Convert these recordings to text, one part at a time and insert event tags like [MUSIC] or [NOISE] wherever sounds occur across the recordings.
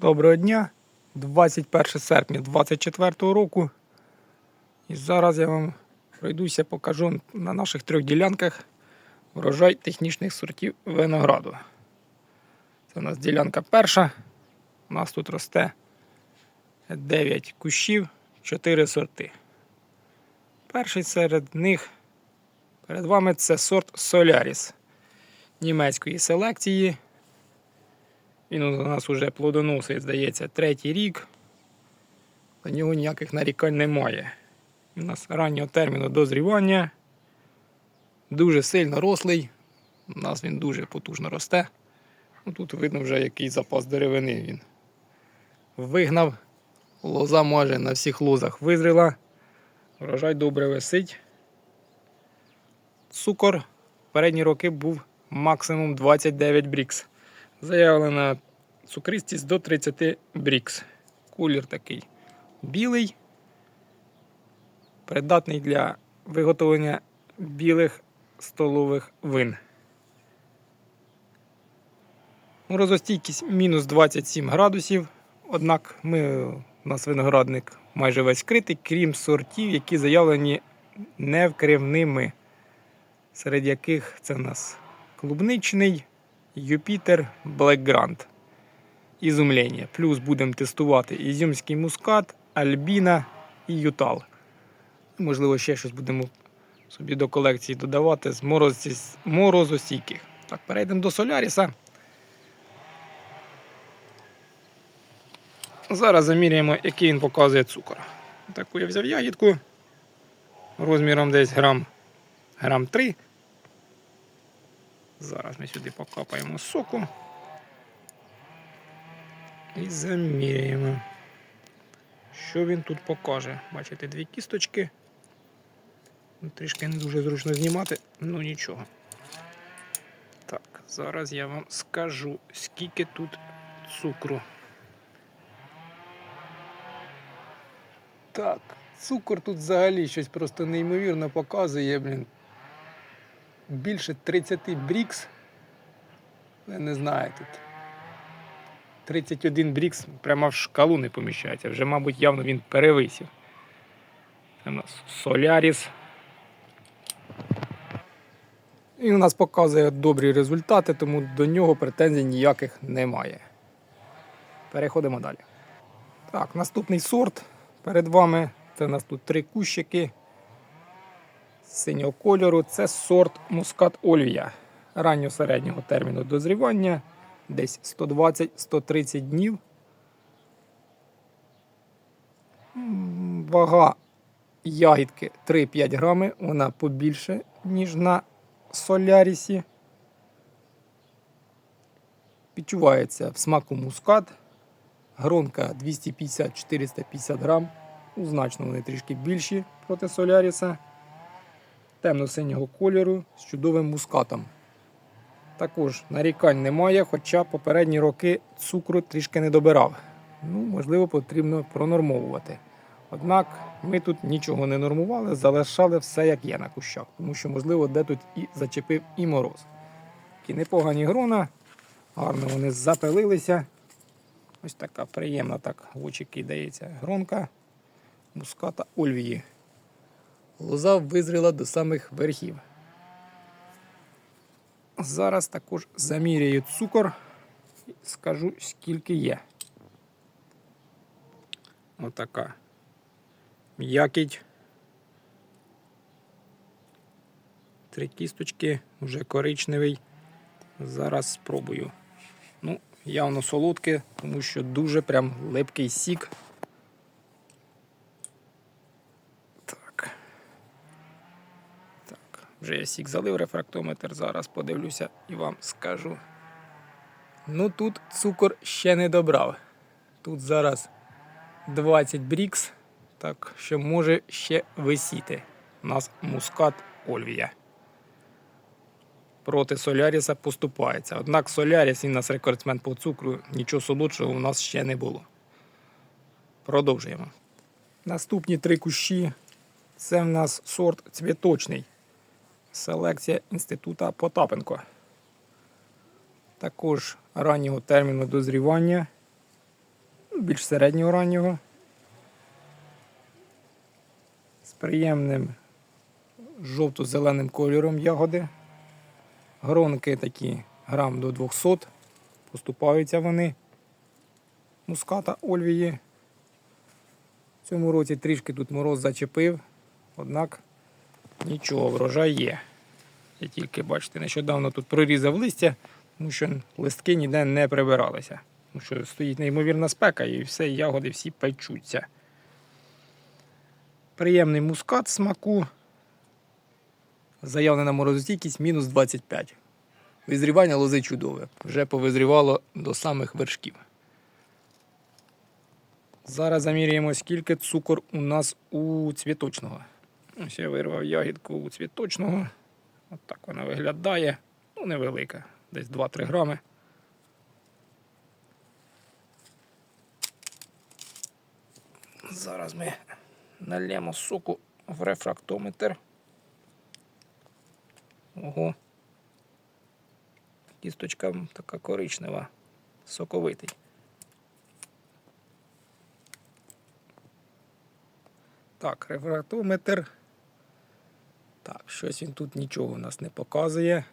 Доброго дня, 21 серпня 2024 року. І зараз я вам пройдуся, покажу на наших трьох ділянках врожай технічних сортів винограду. Це у нас ділянка перша. У нас тут росте 9 кущів, 4 сорти. Перший серед них перед вами це сорт Solaris німецької селекції. Він у нас вже плодоносить, здається, третій рік. На нього ніяких нарікань немає. У нас раннього терміну дозрівання. Дуже сильно рослий. У нас він дуже потужно росте. Ну, Тут видно вже який запас деревини він вигнав. Лоза майже на всіх лозах визріла. Врожай добре висить. Цукор в передні роки був максимум 29 брікс. Заявлена цукристість до 30 брікс. Кулір такий білий, придатний для виготовлення білих столових вин. Морозостійкість мінус 27 градусів. Однак ми, у нас виноградник майже весь вкритий, крім сортів, які заявлені невкривними, серед яких це у нас клубничний, Юпітер, Блекгрант. Ізумлення. Плюс будемо тестувати ізюмський мускат, Альбіна і Ютал. Можливо, ще щось будемо собі до колекції додавати з мороз- морозостійких. Так, перейдемо до Соляріса. Зараз заміряємо, який він показує цукор. Таку я взяв ягідку розміром десь грам, грам 3. Зараз ми сюди покапаємо соку і заміряємо. Що він тут покаже? Бачите, дві кісточки. Ну, Трішки не дуже зручно знімати, ну нічого. Так, зараз я вам скажу, скільки тут цукру. Так, цукор тут взагалі щось просто неймовірно показує, блін. Більше 30 брікс. Я не знаю тут. 31 брікс прямо в шкалу не поміщається. Вже, мабуть, явно він перевисів. Це у нас Соляріс. Він у нас показує добрі результати, тому до нього претензій ніяких немає. Переходимо далі. Так, наступний сорт перед вами. Це у нас тут три кущики синього кольору. Це сорт Мускат Ольвія. Ранньо середнього терміну дозрівання. Десь 120-130 днів. Вага ягідки 3-5 грами. Вона побільше, ніж на солярісі. Відчувається в смаку мускат. Гронка 250-450 грам. Значно вони трішки більші проти соляріса. Темно-синього кольору з чудовим мускатом. Також нарікань немає, хоча попередні роки цукру трішки не добирав. Ну, можливо, потрібно пронормовувати. Однак ми тут нічого не нормували, залишали все як є на кущах, тому що, можливо, де тут і зачепив і мороз. Такі непогані грона, гарно вони запилилися. Ось така приємна так в очі кидається гронка муската Ольвії. Лоза визріла до самих верхів. Зараз також заміряю цукор і скажу, скільки є. Отака м'якіть. Три кісточки, вже коричневий. Зараз спробую. Ну, явно солодке, тому що дуже прям липкий сік. Так. Вже я сік залив рефрактометр, зараз подивлюся і вам скажу. Ну тут цукор ще не добрав. Тут зараз 20 брікс, так що може ще висіти. У нас мускат Ольвія. Проти Соляріса поступається. Однак Соляріс у нас рекордсмен по цукру, нічого солодшого у нас ще не було. Продовжуємо. Наступні три кущі це в нас сорт цвіточний. Селекція інститута Потапенко. Також раннього терміну дозрівання. більш середнього раннього. З приємним жовто-зеленим кольором ягоди. Гронки такі грам до 200. Поступаються вони муската Ольвії. В цьому році трішки тут мороз зачепив, однак нічого, врожай є. Я тільки бачите, нещодавно тут прорізав листя, тому що листки ніде не прибиралися. Тому що стоїть неймовірна спека і все, ягоди всі печуться. Приємний мускат смаку. Заявлена морозостійкість мінус 25. Визрівання лози чудове. Вже повизрівало до самих вершків. Зараз заміряємо, скільки цукор у нас у цвіточного. Ось я вирвав ягідку у цвіточного. От так вона виглядає. Ну, невелика, десь 2-3 грами. Зараз ми нальємо соку в рефрактометр. Ого. Кісточка така коричнева, соковитий. Так, рефрактометр. Так, щось він тут нічого у нас не показує.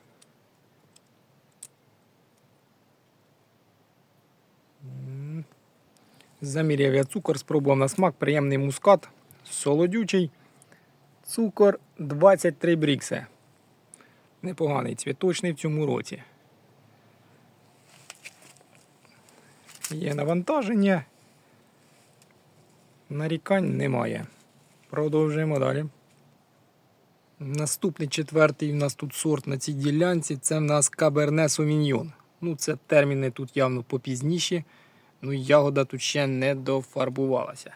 Заміряв я цукор, спробував на смак, приємний мускат, солодючий. Цукор 23 брікси. Непоганий цвіточний в цьому році. Є навантаження. Нарікань немає. Продовжуємо далі. Наступний четвертий у нас тут сорт на цій ділянці. Це в нас Каберне Совіньйон. Ну, це терміни тут явно попізніші. Ну, ягода тут ще не дофарбувалася.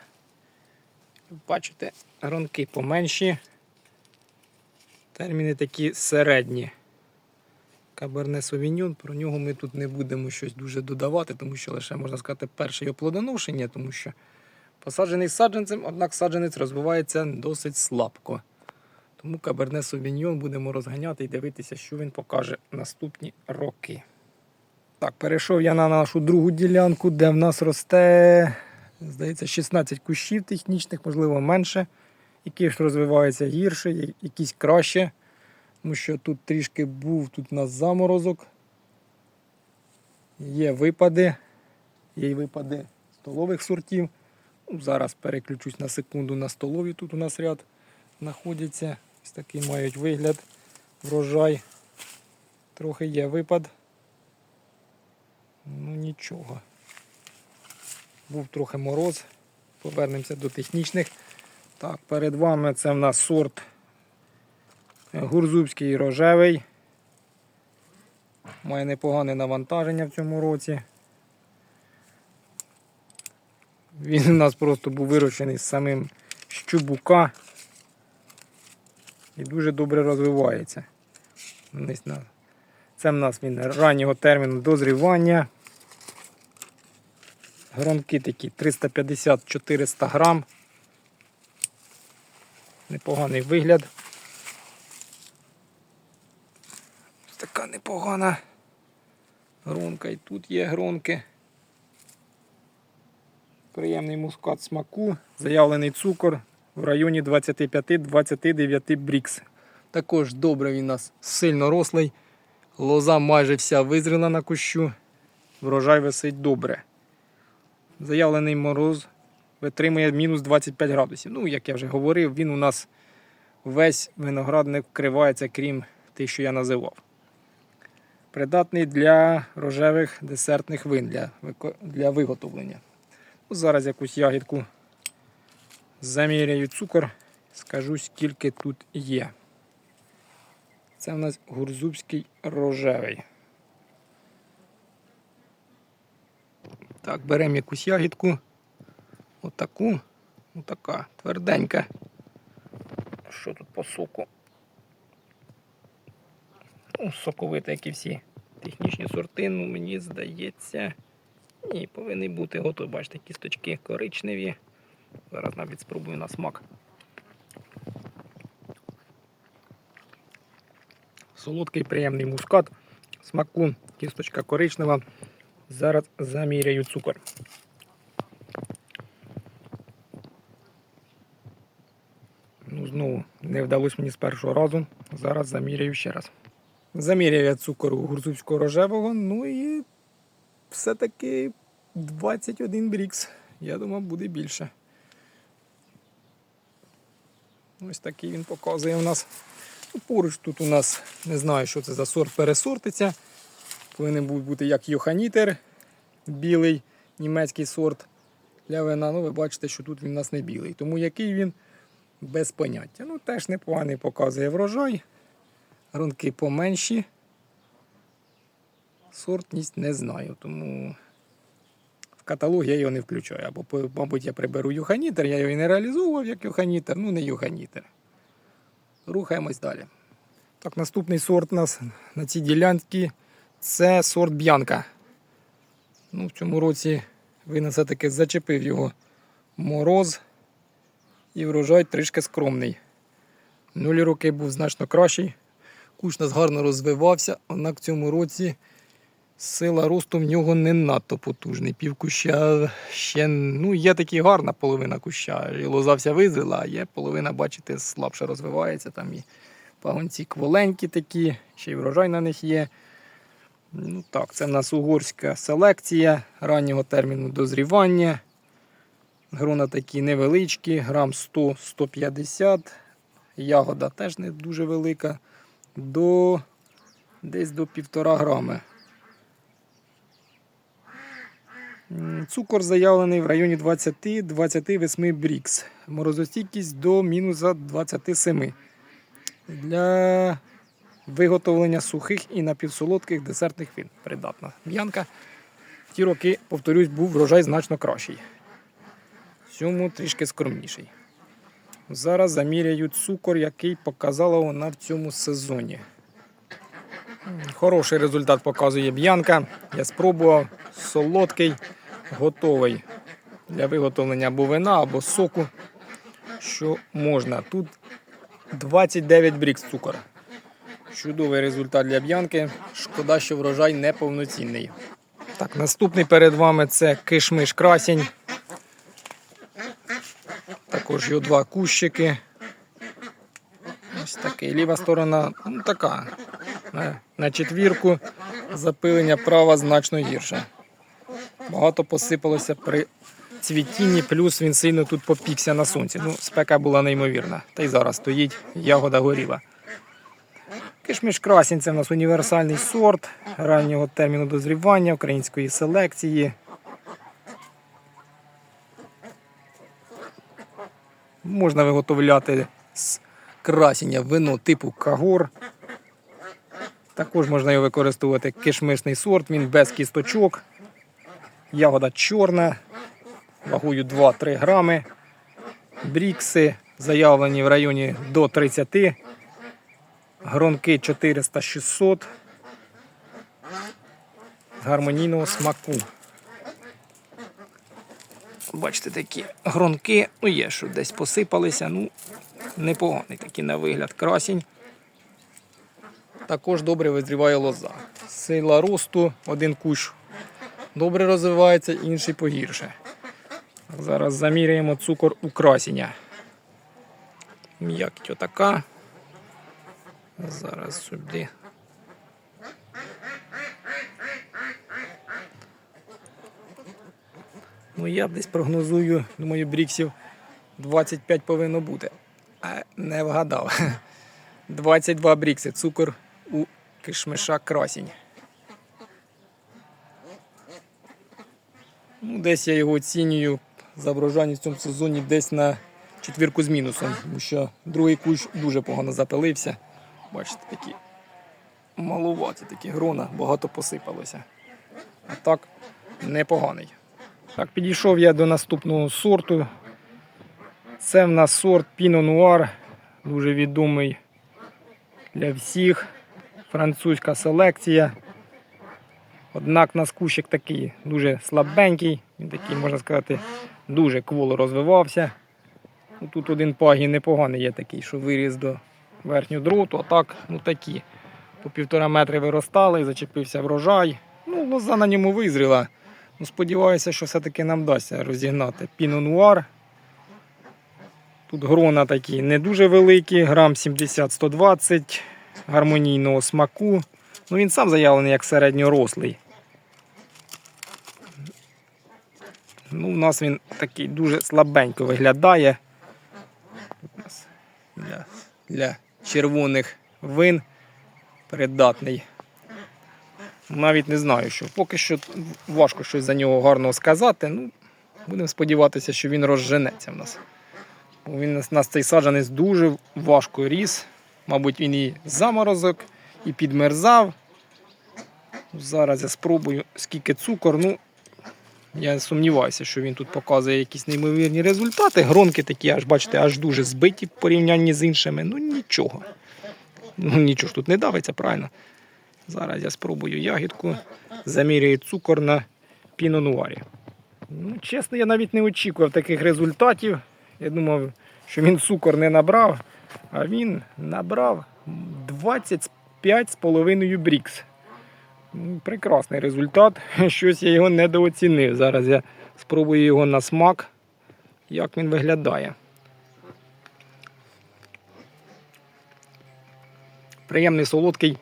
Бачите, гронки поменші. Терміни такі середні. Каберне Совіньон, про нього ми тут не будемо щось дуже додавати, тому що лише можна сказати перше оплодоношення, тому що посаджений саджанцем, однак саджанець розвивається досить слабко. Тому Каберне Совіньон будемо розганяти і дивитися, що він покаже наступні роки. Так, перейшов я на нашу другу ділянку, де в нас росте, здається, 16 кущів технічних, можливо, менше. Які ж розвиваються гірше, якісь краще. Тому що тут трішки був тут у нас заморозок. Є випади, є й випади столових сортів. Ну, Зараз переключусь на секунду на столові. Тут у нас ряд знаходяться. Ось такий мають вигляд. Врожай. Трохи є випад. Ну нічого. Був трохи мороз. Повернемося до технічних. Так, перед вами це в нас сорт гурзубський рожевий. Має непогане навантаження в цьому році. Він у нас просто був вирощений з самим щубука і дуже добре розвивається. Це в нас він раннього терміну дозрівання. Громки такі 350-400 грам. Непоганий вигляд. Така непогана гронка. І тут є гронки. Приємний мускат смаку, заявлений цукор в районі 25-29 брікс. Також добре він у нас сильно рослий. Лоза майже вся визріла на кущу. Врожай висить добре. Заявлений мороз витримує мінус 25 градусів. Ну, як я вже говорив, він у нас весь виноградник вкривається, крім тих, що я називав. Придатний для рожевих десертних вин для, для виготовлення. Ну, Зараз якусь ягідку заміряю цукор, скажу скільки тут є. Це у нас гурзубський рожевий. Так, беремо якусь ягідку. Отаку. Отака тверденька. Що тут по соку? Ну, соковита, як і всі технічні сорти, ну мені здається. Ні, повинні бути готові. Бачите, кісточки коричневі. Зараз навіть спробую на смак. Солодкий приємний мускат, смаку кісточка коричнева. Зараз заміряю цукор. Ну, Знову не вдалося мені з першого разу. Зараз заміряю ще раз. Заміряю я цукор у гурзувського рожевого, ну і все-таки 21 брікс. Я думав, буде більше. Ось такий він показує у нас. Ну, Поруч тут у нас не знаю, що це за сорт пересортиться. Повинен був бути як Йоханітер, білий німецький сорт для вина. Ну, ви бачите, що тут він у нас не білий. Тому який він без поняття. Ну, теж непоганий показує врожай. Гронки поменші. Сортність не знаю, тому каталог я його не включаю. Або, мабуть, я приберу юханітер, я його і не реалізовував як юханітер, ну не юханітер. Рухаємось далі. Так, наступний сорт у нас на цій ділянці це сорт Б'янка. Ну, в цьому році він все-таки зачепив його мороз і врожай трішки скромний. Нулі роки був значно кращий. Куш нас гарно розвивався, однак в цьому році сила росту в нього не надто потужний. Пів куща ще ну, є такі гарна половина куща. І лоза вся визріла, а є половина, бачите, слабше розвивається. Там і пагонці кволенькі такі, ще й врожай на них є. Ну так, це в нас угорська селекція раннього терміну дозрівання. Грона такі невеличкі, грам 100-150. Ягода теж не дуже велика. До десь до півтора грами. Цукор заявлений в районі 20-28 брікс. Морозостійкість до мінуса 27. Для виготовлення сухих і напівсолодких десертних вин. Придатна б'янка. В ті роки, повторюсь, був врожай значно кращий. В цьому трішки скромніший. Зараз заміряю цукор, який показала вона в цьому сезоні. Хороший результат показує б'янка. Я спробував солодкий, готовий для виготовлення або вина, або соку. Що можна. Тут 29 брікс цукора. Чудовий результат для б'янки. Шкода, що врожай неповноцінний. Так, наступний перед вами це кишмиш красінь. Також його два кущики. Ось такий. Ліва сторона ну, така. На четвірку запилення права значно гірше. Багато посипалося при цвітінні, плюс він сильно тут попікся на сонці. Ну, спека була неймовірна. Та й зараз стоїть, ягода горіла. Кишміш красінь це в нас універсальний сорт раннього терміну дозрівання української селекції. Можна виготовляти з красіння вино типу кагор. Також можна його використовувати кишмишний сорт, він без кісточок. Ягода чорна, вагою 2-3 грами. Брікси заявлені в районі до 30. Гронки 400-600. З гармонійного смаку. Бачите, такі гронки, ну є, що десь посипалися, ну непоганий такий на вигляд красінь. Також добре визріває лоза. Сила росту, один кущ добре розвивається, інший погірше. Зараз заміряємо цукор у красіння. Отака. Зараз сюди. Ну, я десь прогнозую, думаю, бріксів 25 повинно бути. А не вгадав. [LAUGHS] 22 брікси. Цукор у кишмиша красінь. Ну, десь я його оцінюю за врожайність в цьому сезоні десь на четвірку з мінусом, тому що другий кущ дуже погано запилився. Бачите, такі малуваті такі грона, багато посипалося. А так непоганий. Так, підійшов я до наступного сорту. Це в нас сорт Pinot Noir, дуже відомий для всіх. Французька селекція. Однак нас кущик такий дуже слабенький, він такий, можна сказати, дуже кволо розвивався. Ну, Тут один пагін непоганий є такий, що виріс до верхнього дроту, а так, ну такі. По півтора метри виростали, зачепився врожай. Ну, лоза на ньому визріла. Ну, сподіваюся, що все-таки нам вдасться розігнати Noir. Тут грона такі не дуже великі, грам 70-120 гармонійного смаку. Ну, він сам заявлений як середньорослий. Ну, у нас він такий дуже слабенько виглядає. Для, для червоних вин придатний. Навіть не знаю, що. Поки що важко щось за нього гарного сказати. Ну, будемо сподіватися, що він розженеться в нас. Він у нас цей саджанець дуже важко ріс. Мабуть, він і заморозок, і підмерзав. Зараз я спробую, скільки цукор. Ну, я сумніваюся, що він тут показує якісь неймовірні результати. Гронки такі, аж бачите, аж дуже збиті в порівнянні з іншими. Ну нічого. Ну нічого ж тут не давиться, правильно. Зараз я спробую ягідку, замірюю цукор на пінонуарі. Ну, чесно, я навіть не очікував таких результатів. Я думав, що він цукор не набрав, а він набрав 25,5 брікс. Ну, Прекрасний результат. [LAUGHS] Щось я його недооцінив. Зараз я спробую його на смак, як він виглядає. Приємний солодкий.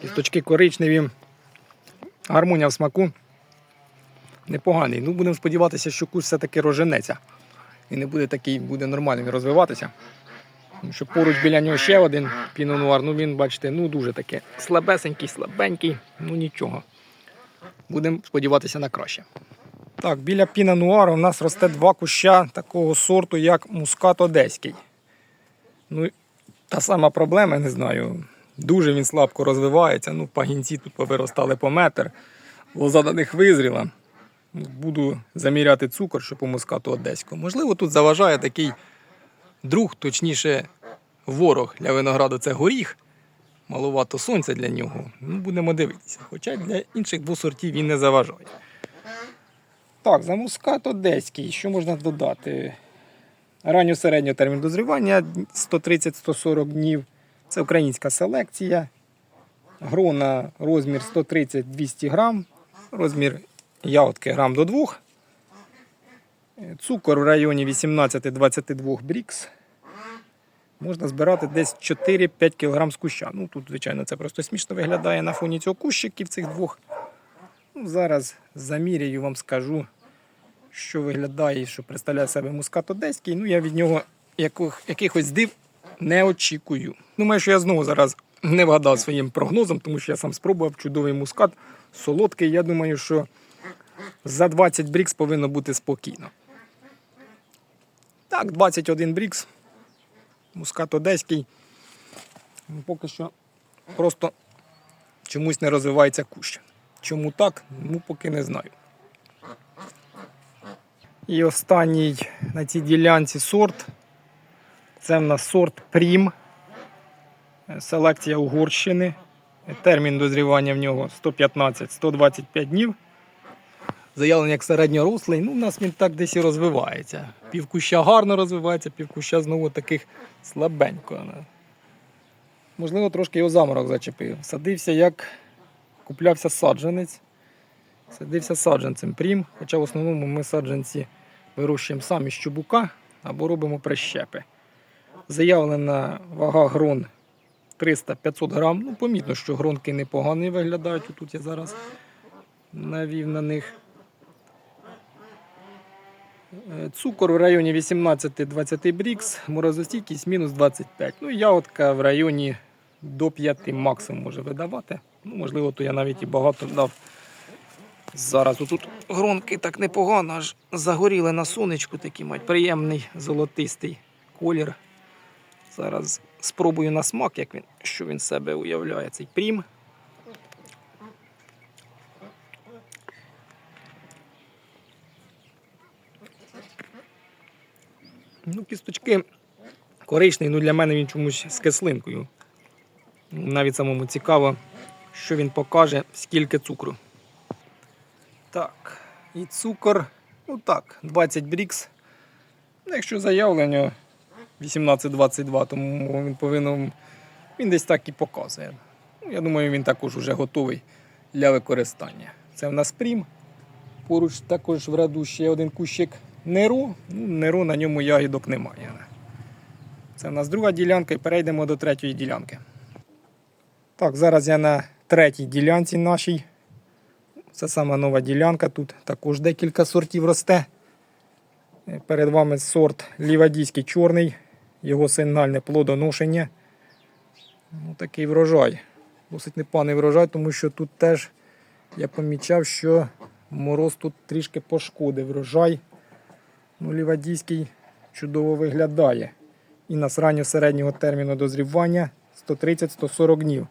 Кісточки коричневі. Гармонія в смаку. Непоганий. Ну, будемо сподіватися, що куш все-таки роженеться. І не буде такий, буде нормальним розвиватися. Що поруч біля нього ще один пінонуар. Ну він, бачите, ну дуже таке слабесенький, слабенький, ну нічого. Будемо сподіватися на краще. Так, біля пінонуару у нас росте два куща такого сорту, як мускат одеський. Ну, та сама проблема, не знаю. Дуже він слабко розвивається. Ну, пагінці тут повиростали по метр. Лоза на них визріла. Буду заміряти цукор, що по мускату одеському. Можливо, тут заважає такий друг, точніше, ворог для винограду це горіх. Маловато сонця для нього. Ну, будемо дивитися. Хоча для інших двох сортів він не заважає. Так, за мускат одеський, що можна додати? Ранньо середнього термін дозрівання 130-140 днів. Це українська селекція. Грона розмір 130-200 грам. Розмір ягодки грам до 2. Цукор в районі 18-22 брікс. Можна збирати десь 4-5 кг з куща. Ну тут, звичайно, це просто смішно виглядає на фоні цього кущиків цих двох. Ну, зараз заміряю вам скажу, що виглядає що представляє себе мускат одеський. Ну, я від нього яких, якихось див не очікую. Думаю, що я знову зараз не вгадав своїм прогнозом, тому що я сам спробував чудовий мускат, солодкий. Я думаю, що за 20 брікс повинно бути спокійно. Так, 21 брікс. Мускат одеський. Ну, Поки що просто чомусь не розвивається кущ. Чому так? Ну, поки не знаю. І останній на цій ділянці сорт. Це в нас сорт Прім. Селекція Угорщини. Термін дозрівання в нього 115-125 днів. Заявлений як середньорослий, ну, у нас він так десь і розвивається. Півкуща гарно розвивається, півкуща знову таких слабенько. Можливо, трошки його заморок зачепив. Садився як куплявся саджанець. Садився саджанцем прім, хоча в основному ми саджанці вирощуємо самі з чубука або робимо прищепи. Заявлена вага грон 300-500 грам. Ну, помітно, що гронки непогані виглядають. Тут я зараз навів на них. Е, Цукор в районі 18-20 брікс, морозостійкість мінус 25. Ну, ягодка в районі до 5 максимум може видавати. Ну, можливо, то я навіть і багато дав. Зараз тут гронки так непогано, аж загоріли на сонечку, такий мають приємний золотистий колір. Зараз спробую на смак, як він, що він себе уявляє, цей прім. Ну, кісточки коричний, ну для мене він чомусь з кислинкою. Навіть самому цікаво, що він покаже, скільки цукру. Так, і цукор, ну так, 20 брікс. Ну, Якщо заявлення 18-22, тому він повинен, він десь так і показує. Ну, я думаю, він також вже готовий для використання. Це в нас прім. Поруч також в раду ще один кущик неру. Ну, неру на ньому ягідок немає. Це в нас друга ділянка і перейдемо до третьої ділянки. Так, зараз я на третій ділянці нашій. Це сама нова ділянка. Тут також декілька сортів росте. Перед вами сорт лівадійський чорний, його сигнальне плодоношення. Ну, такий врожай. Досить непоганий врожай, тому що тут теж я помічав, що мороз тут трішки пошкодив врожай. Ну, лівадійський чудово виглядає. І на ранньо середнього терміну дозрівання 130-140 днів.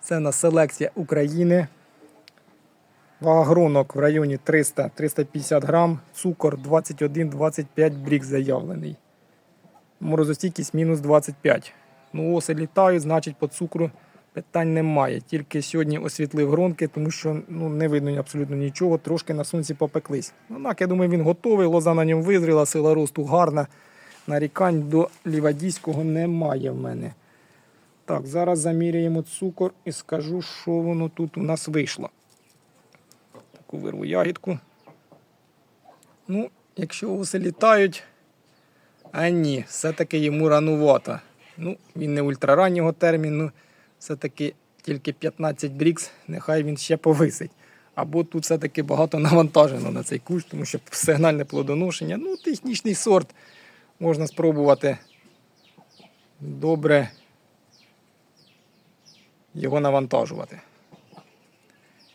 Це на селекція України. Вага в районі 300-350 грам, цукор 21-25 брік заявлений. Морозостійкість мінус 25. Ну, оси літають, значить по цукру питань немає. Тільки сьогодні освітлив гронки, тому що ну, не видно абсолютно нічого, трошки на сонці попеклись. Ну, так, я думаю, він готовий, лоза на ньому визріла, сила росту гарна. Нарікань до лівадійського немає в мене. Так, зараз заміряємо цукор і скажу, що воно тут у нас вийшло. Таку вирву ягідку. Ну, якщо оси літають, а ні, все-таки йому ранувато. Ну, він не ультрараннього терміну, все-таки тільки 15 брікс, нехай він ще повисить. Або тут все-таки багато навантажено на цей кущ, тому що сигнальне плодоношення, ну, технічний сорт можна спробувати добре його навантажувати.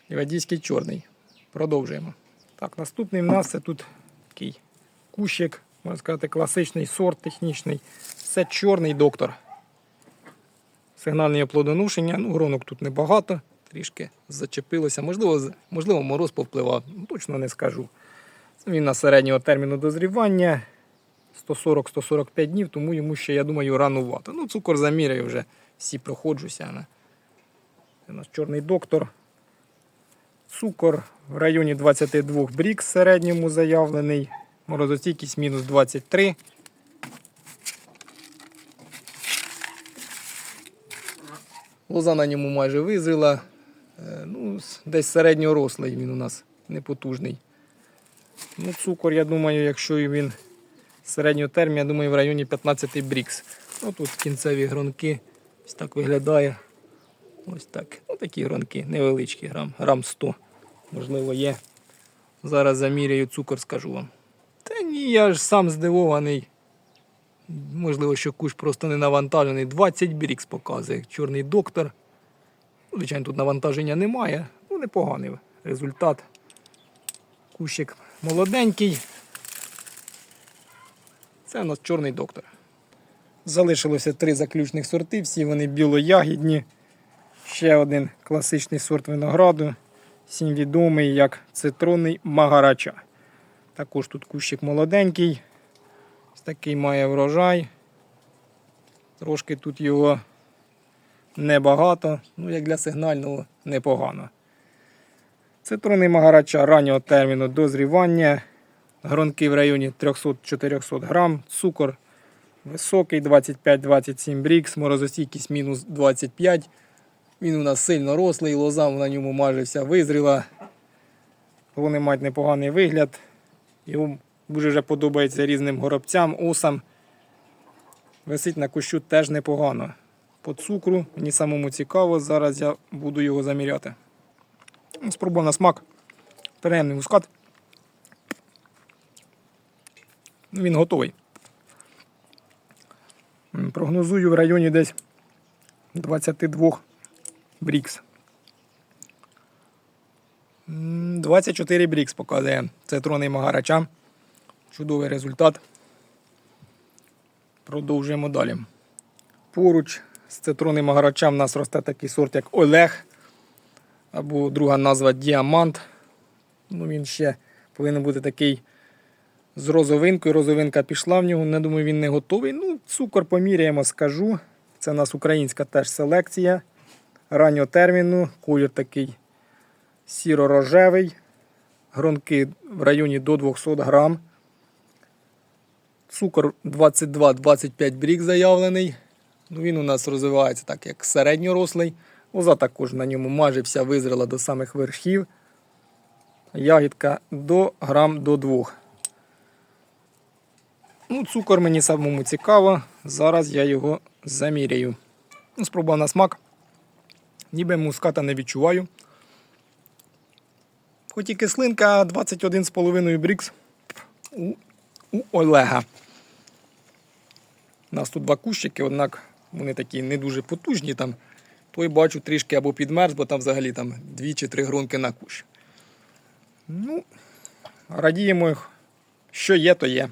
Івадійський чорний. Продовжуємо. Так, наступний в нас це тут такий кущик, можна сказати, класичний сорт технічний. Це чорний доктор. Сигнальне плодоношення, ну, гронок тут небагато, трішки зачепилося. Можливо, можливо мороз повпливав, ну, точно не скажу. Він на середнього терміну дозрівання 140-145 днів, тому йому ще, я думаю, ранувато. Ну, цукор заміряю вже всі проходжуся. Це у нас чорний доктор. Цукор в районі 22 брік середньому заявлений. Морозостійкість мінус 23. Лоза на ньому майже визріла. Е, Ну, десь середньорослий він у нас непотужний. Ну, цукор, я думаю, якщо він середнього терміну, я думаю, в районі 15 брікс. Ну, тут кінцеві гронки. Ось так виглядає. Ось так. Ну, такі гронки, невеличкі, грам, грам 100. Можливо, є. Зараз заміряю цукор, скажу вам. Та ні, я ж сам здивований. Можливо, що кущ просто не навантажений. 20 брікс показує. Чорний доктор. Ну, Звичайно, тут навантаження немає. Ну, непоганий результат. Кущик молоденький. Це у нас чорний доктор. Залишилося три заключних сорти, всі вони білоягідні. Ще один класичний сорт винограду. Всім відомий як цитронний магарача. Також тут кущик молоденький. Ось такий має врожай. Трошки тут його небагато, ну як для сигнального непогано. Цитронний магарача раннього терміну дозрівання. Гронки в районі 300-400 грам. Цукор високий 25-27 брікс, морозостійкість мінус 25. Він у нас сильно рослий, лоза на ньому майже вся визріла. Вони мають непоганий вигляд. Йому дуже вже подобається різним горобцям, осам. Висить на кущу теж непогано. По цукру мені самому цікаво, зараз я буду його заміряти. Спробуємо на смак. Приємний мускат. Ну, Він готовий. Прогнозую в районі десь 22 брікс. 24 брікс показує цитронний магарача. Чудовий результат. Продовжуємо далі. Поруч з цитронним магарачем у нас росте такий сорт, як Олег. Або друга назва Діамант. Ну, він ще повинен бути такий з розовинкою. Розовинка пішла в нього. Не думаю, він не готовий. Ну, цукор поміряємо, скажу. Це у нас українська теж селекція. Раннього терміну. Колір такий сіро-рожевий. Гронки в районі до 200 грам. Цукор 22-25 брік заявлений. Ну, він у нас розвивається так, як середньорослий. Лоза також на ньому майже вся визріла до самих верхів. Ягідка до грам до 2. Ну, цукор мені самому цікаво. Зараз я його заміряю. Ну, спробував на смак. Ніби муската не відчуваю. Хоч і кислинка 21,5 брікс у, у Олега. У нас тут два кущики, однак вони такі не дуже потужні. Там. Той бачу трішки або підмерз, бо там взагалі там дві чи три гронки на кущ. Ну, радіємо, що є, то є.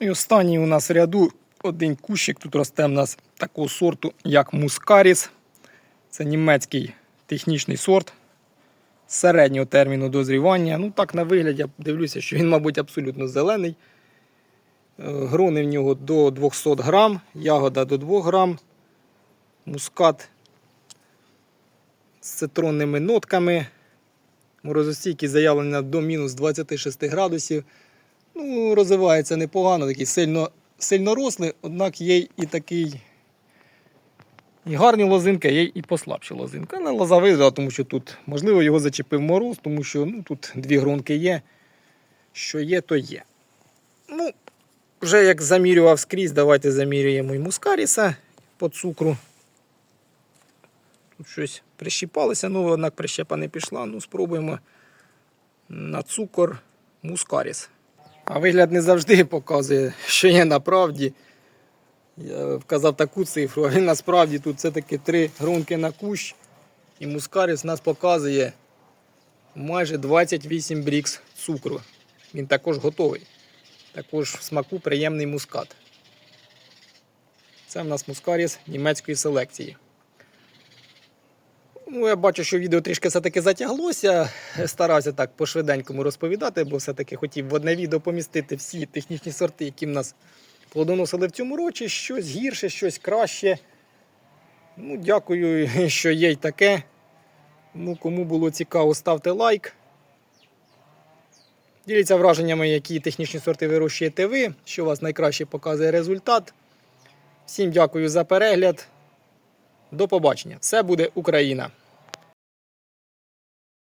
І останній у нас в ряду один кущик. Тут росте в нас такого сорту, як мускаріс. Це німецький технічний сорт середнього терміну дозрівання. Ну так на вигляд я дивлюся, що він, мабуть, абсолютно зелений. Грони в нього до 200 грам, ягода до 2 грам, мускат з цитронними нотками. Морозостійкість заявлена до мінус 26 градусів. Ну, розвивається непогано, такий сильно, сильно рослий, однак є і такий і гарні лозинки, є і послабші лозинки. Але лоза визвала, тому що тут, можливо, його зачепив мороз, тому що ну, тут дві гронки є. Що є, то є. Ну, вже як замірював скрізь, давайте замірюємо і мускаріса по цукру. Тут щось прищіпалося, ну, однак прищепа не пішла. Ну, спробуємо на цукор мускаріс. А вигляд не завжди показує, що є на правді. Я вказав таку цифру, а він насправді тут все-таки три грунки на кущ. І мускаріс нас показує майже 28 брікс цукру. Він також готовий. Також в смаку приємний мускат. Це в нас мускаріс німецької селекції. Ну, я бачу, що відео трішки все-таки затяглося. Старався так по-швиденькому розповідати, бо все-таки хотів в одне відео помістити всі технічні сорти, які в нас плодоносили в цьому році. Щось гірше, щось краще. Ну, дякую, [LAUGHS] що є й таке. Ну, кому було цікаво, ставте лайк. Діліться враженнями, які технічні сорти вирощуєте ви, що у вас найкраще показує результат. Всім дякую за перегляд. До побачення. Все буде Україна!